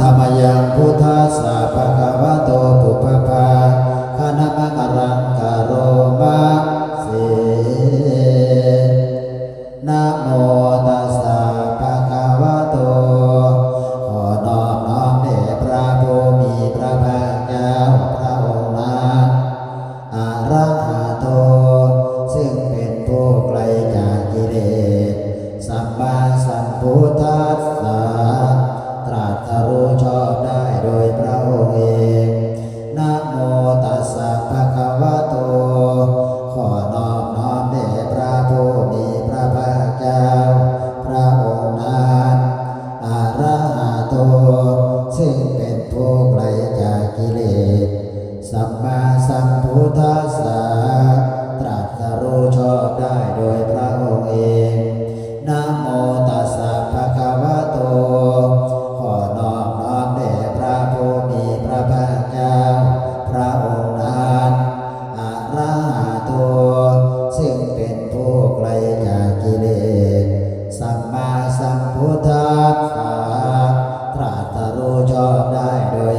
ธรรมยังพุทธสาภะ วะโต ขอนอบน้อมแดพระผู้มีพระภาคเจ้า พระองค์นั้นอาระหะโต ซึ่งเป็นผู้ไกลจากกิเลส สัมมาสัมพุทธัสสะ จรได้โดย